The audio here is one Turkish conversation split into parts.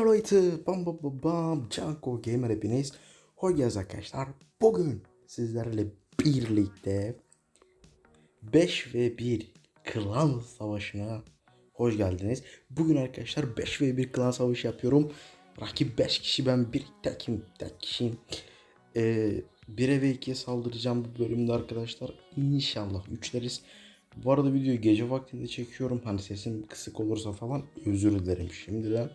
Leute, bam bam bam bam, Canko Gamer hepiniz. Hoş geldiniz arkadaşlar. Bugün sizlerle birlikte 5 ve 1 klan savaşına hoş geldiniz. Bugün arkadaşlar 5 ve 1 klan savaşı yapıyorum. Rakip 5 kişi ben bir tekim tek kişiyim. Ee, 1'e ve 2'ye saldıracağım bu bölümde arkadaşlar. İnşallah üçleriz. Bu arada videoyu gece vaktinde çekiyorum. Hani sesim kısık olursa falan özür dilerim şimdiden.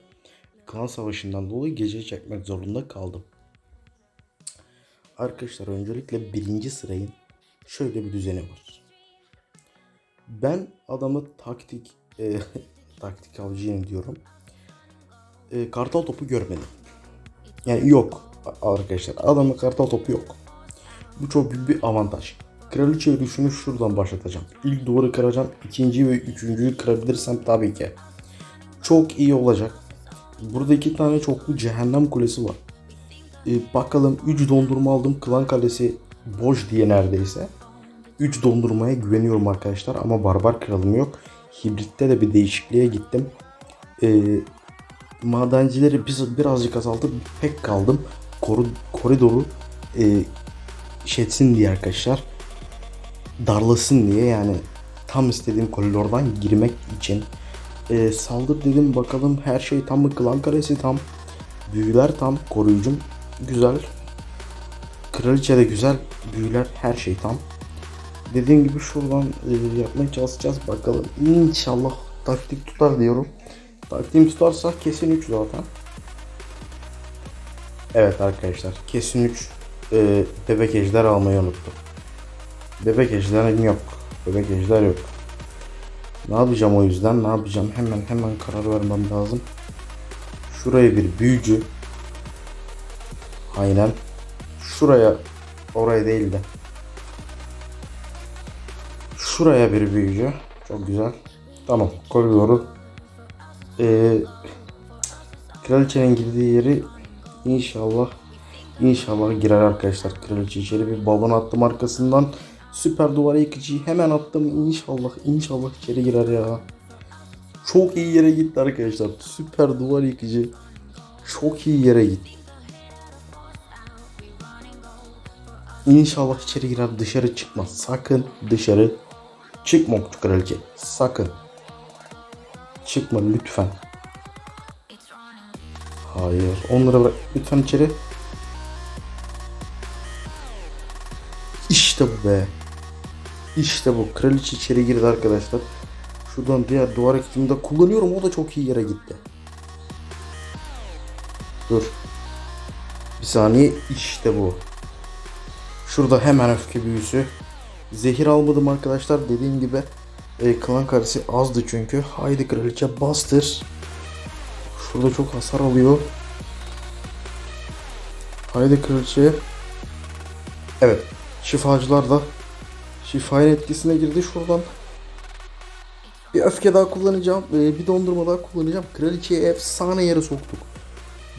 Klan savaşından dolayı gece çekmek zorunda kaldım. Arkadaşlar öncelikle birinci sırayın şöyle bir düzeni var. Ben adamı taktik e, taktik avcıyım diyorum. E, kartal topu görmedim. Yani yok arkadaşlar adamın kartal topu yok. Bu çok büyük bir avantaj. Kraliçe düşünü şuradan başlatacağım. İlk duvarı kıracağım. ikinci ve üçüncüyü kırabilirsem tabii ki. Çok iyi olacak. Burada iki tane çoklu cehennem kulesi var. Ee, bakalım 3 dondurma aldım. Klan kalesi boş diye neredeyse. 3 dondurmaya güveniyorum arkadaşlar ama barbar kralım yok. Hibritte de bir değişikliğe gittim. Ee, madencileri biz, birazcık azaltıp pek kaldım. Koru, koridoru e, şetsin diye arkadaşlar. Darlasın diye yani tam istediğim koridordan girmek için. Ee, saldır dedim bakalım her şey tam mı? Klan karesi tam. Büyüler tam. Koruyucum güzel. Kraliçe de güzel. Büyüler her şey tam. Dediğim gibi şuradan e, yapmaya çalışacağız bakalım. İnşallah taktik tutar diyorum. Taktiğim tutarsa kesin 3 zaten. Evet arkadaşlar kesin 3 e, bebek ejder almayı unuttum. Bebek ejderim yok. Bebek ejder yok. Ne yapacağım o yüzden? Ne yapacağım? Hemen hemen karar vermem lazım. Şuraya bir büyücü. Aynen. Şuraya oraya değil de. Şuraya bir büyücü. Çok güzel. Tamam. Koridoru. Ee, kraliçenin girdiği yeri inşallah inşallah girer arkadaşlar. Kraliçe içeri bir balon attım arkasından. Süper duvar yıkıcıyı hemen attım. İnşallah inşallah içeri girer ya. Çok iyi yere gitti arkadaşlar. Süper duvar yıkıcı. Çok iyi yere gitti. İnşallah içeri girer dışarı çıkmaz. Sakın dışarı çıkma Okçu kraliçe. Sakın. Çıkma lütfen. Hayır. Onları bırak. Lütfen içeri. İşte bu be. İşte bu. Kraliçe içeri girdi arkadaşlar. Şuradan diğer duvar ekibini de kullanıyorum. O da çok iyi yere gitti. Dur. Bir saniye. İşte bu. Şurada hemen öfke büyüsü. Zehir almadım arkadaşlar. Dediğim gibi e, klan karesi azdı çünkü. Haydi kraliçe bastır. Şurada çok hasar alıyor. Haydi kraliçe. Evet. Şifacılar da şifanın etkisine girdi. Şuradan bir öfke daha kullanacağım. e, Bir dondurma daha kullanacağım. Kraliçeyi efsane yere soktuk.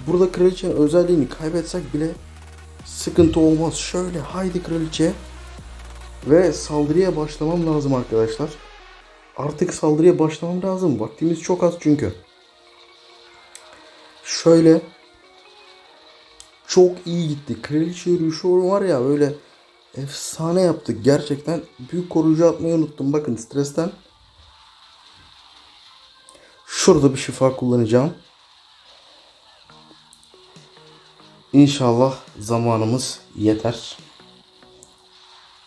Burada kraliçenin özelliğini kaybetsek bile sıkıntı olmaz. Şöyle haydi kraliçe. Ve saldırıya başlamam lazım arkadaşlar. Artık saldırıya başlamam lazım. Vaktimiz çok az çünkü. Şöyle çok iyi gitti. Kraliçe yürüyüşü var ya böyle efsane yaptık. Gerçekten büyük koruyucu atmayı unuttum. Bakın stresten şurada bir şifa kullanacağım. İnşallah zamanımız yeter.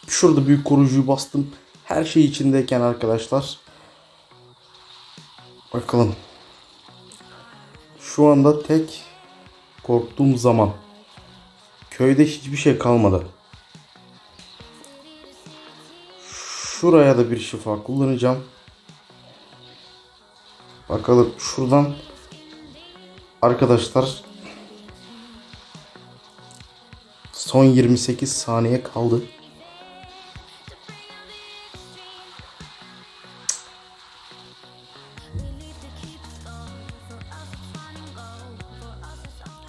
Şurada büyük koruyucuyu bastım. Her şey içindeyken arkadaşlar. Bakalım. Şu anda tek korktuğum zaman. Köyde hiçbir şey kalmadı. Şuraya da bir şifa kullanacağım. Bakalım şuradan arkadaşlar son 28 saniye kaldı.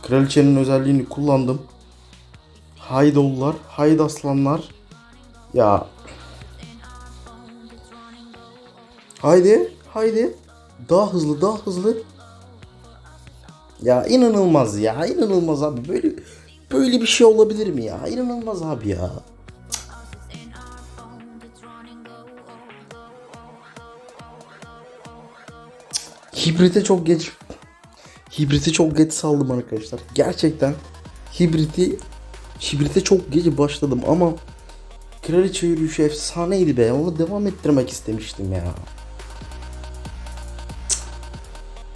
Kraliçenin özelliğini kullandım. Haydi oğullar, aslanlar. Ya. Haydi, haydi. Daha hızlı, daha hızlı. Ya inanılmaz ya. inanılmaz abi. Böyle böyle bir şey olabilir mi ya? İnanılmaz abi ya. Hibrite çok geç Hibriti çok geç saldım arkadaşlar. Gerçekten hibriti hibrite çok geç başladım ama Kraliçe yürüyüşü efsaneydi be. Onu devam ettirmek istemiştim ya.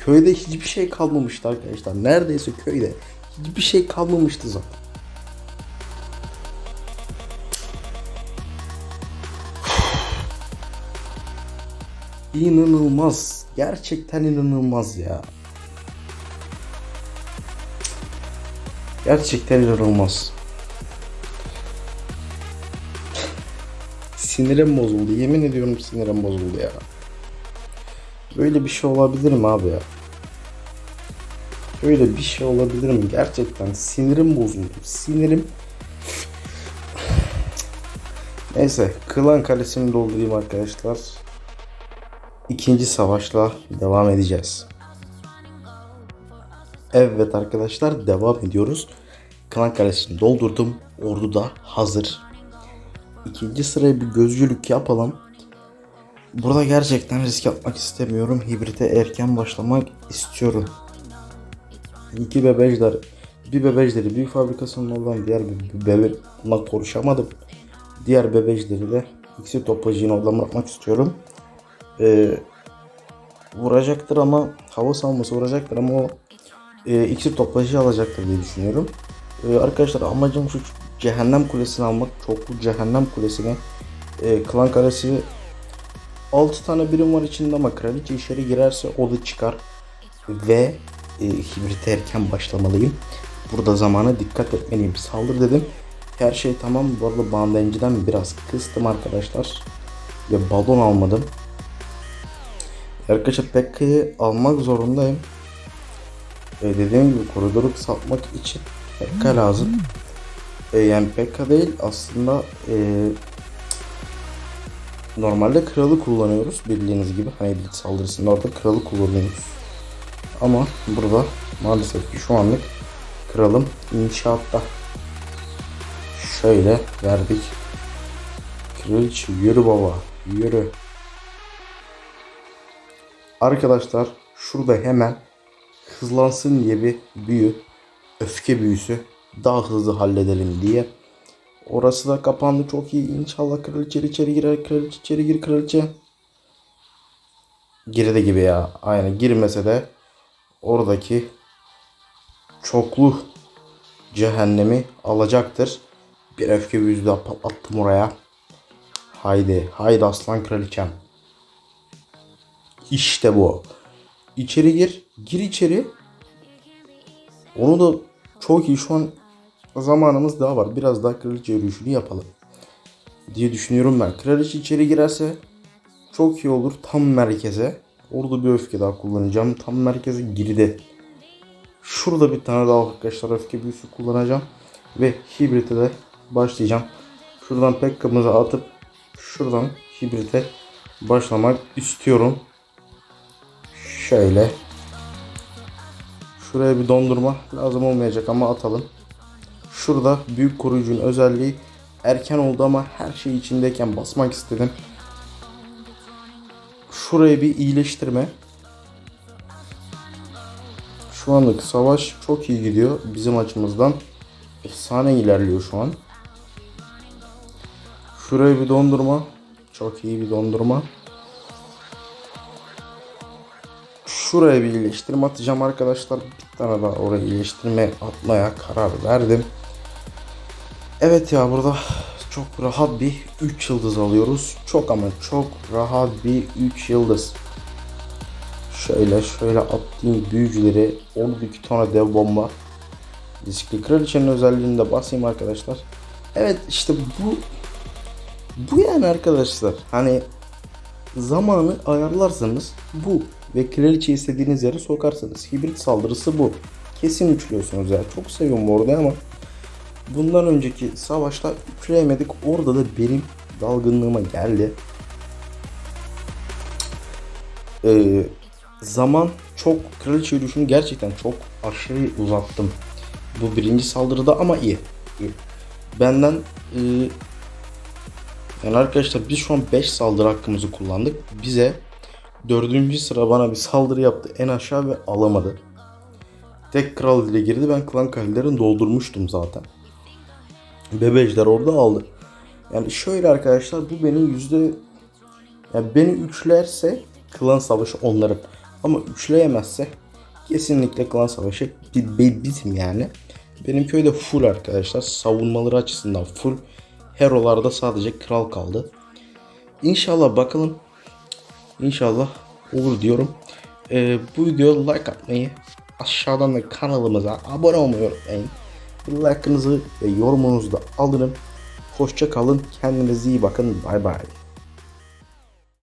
Köyde hiçbir şey kalmamıştı arkadaşlar. Neredeyse köyde hiçbir şey kalmamıştı zaten. İnanılmaz. Gerçekten inanılmaz ya. Gerçekten inanılmaz. Sinirim bozuldu. Yemin ediyorum sinirim bozuldu ya. Böyle bir şey olabilir mi abi ya? Böyle bir şey olabilir mi? Gerçekten sinirim bozuldu. Sinirim... Neyse. Klan kalesini doldurayım arkadaşlar. İkinci savaşla devam edeceğiz. Evet arkadaşlar devam ediyoruz. Klan kalesini doldurdum. Ordu da hazır. İkinci sıraya bir gözcülük yapalım. Burada gerçekten risk atmak istemiyorum. Hibrite erken başlamak istiyorum. İki bebejler, bir bebejleri büyük fabrikasının olan diğer bir bebekle konuşamadım. Diğer bebejleri de iksir toplayıcını oradan bırakmak istiyorum. Ee, vuracaktır ama hava savunması vuracaktır ama o e, iksir toplayıcı alacaktır diye düşünüyorum. Ee, arkadaşlar amacım şu cehennem kulesini almak. Çoklu cehennem kulesini. E, klan kalesi 6 tane birim var içinde ama kraliçe içeri girerse o da çıkar. Ve e, hibrite erken başlamalıyım. Burada zamana dikkat etmeliyim. Saldır dedim. Her şey tamam. Bu arada bandenciden biraz kıstım arkadaşlar. Ve balon almadım. Arkadaşlar Pekka'yı almak zorundayım. E, dediğim gibi koridoru kısaltmak için Pekka lazım. E, yani Pekka değil aslında e, normalde kralı kullanıyoruz bildiğiniz gibi. Hani saldırısında orada kralı kullanıyoruz. Ama burada maalesef ki şu anlık kralım inşaatta. Şöyle verdik. Kraliçe yürü baba yürü. Arkadaşlar şurada hemen hızlansın diye bir büyü, öfke büyüsü daha hızlı halledelim diye. Orası da kapandı çok iyi. İnşallah kraliçe içeri girer. Kraliçe içeri gir kraliçe. Girdi gibi ya. Aynen girmese de oradaki çoklu cehennemi alacaktır. Bir öfke büyüsü daha patlattım oraya. Haydi. Haydi aslan kraliçem. İşte bu. İçeri gir. Gir içeri. Onu da çok iyi şu an zamanımız daha var. Biraz daha kraliçe yürüyüşünü yapalım. Diye düşünüyorum ben. Kraliçe içeri girerse çok iyi olur. Tam merkeze. Orada bir öfke daha kullanacağım. Tam merkeze girdi. Şurada bir tane daha arkadaşlar öfke büyüsü kullanacağım. Ve hibrite de başlayacağım. Şuradan Pekka'mızı atıp şuradan hibrite başlamak istiyorum. Şöyle. Şuraya bir dondurma lazım olmayacak ama atalım. Şurada büyük koruyucunun özelliği erken oldu ama her şey içindeyken basmak istedim. Şuraya bir iyileştirme. Şu anlık savaş çok iyi gidiyor bizim açımızdan. Efsane ilerliyor şu an. Şuraya bir dondurma. Çok iyi bir dondurma. Şuraya bir iyileştirme atacağım arkadaşlar. Bir tane daha oraya iyileştirme atmaya karar verdim. Evet ya burada çok rahat bir 3 yıldız alıyoruz. Çok ama çok rahat bir 3 yıldız. Şöyle şöyle attığım büyücüleri 12 tane dev bomba. Riskli kraliçenin özelliğini de basayım arkadaşlar. Evet işte bu bu yani arkadaşlar. Hani zamanı ayarlarsanız bu ve kraliçe istediğiniz yere sokarsınız. Hibrit saldırısı bu. Kesin üçlüyorsunuz ya. Çok seviyorum bu arada ama bundan önceki savaşta üçleyemedik. Orada da benim dalgınlığıma geldi. Ee, zaman çok kraliçe yürüyüşünü gerçekten çok aşırı uzattım. Bu birinci saldırıda ama iyi. iyi. Benden e, yani arkadaşlar biz şu an 5 saldırı hakkımızı kullandık. Bize dördüncü sıra bana bir saldırı yaptı en aşağı ve alamadı. Tek kral ile girdi. Ben klan kalelerini doldurmuştum zaten. Bebejler orada aldı. Yani şöyle arkadaşlar bu benim yüzde yani beni üçlerse klan savaşı onların. Ama üçleyemezse kesinlikle klan savaşı bitim yani. Benim köyde full arkadaşlar. Savunmaları açısından full. Hero'larda sadece kral kaldı. İnşallah bakalım. İnşallah olur diyorum. Ee, bu videoya like atmayı, aşağıdan da kanalımıza abone olmayı unutmayın. Like'ınızı ve yorumunuzu da alırım. Hoşça kalın. Kendinize iyi bakın. Bay bay.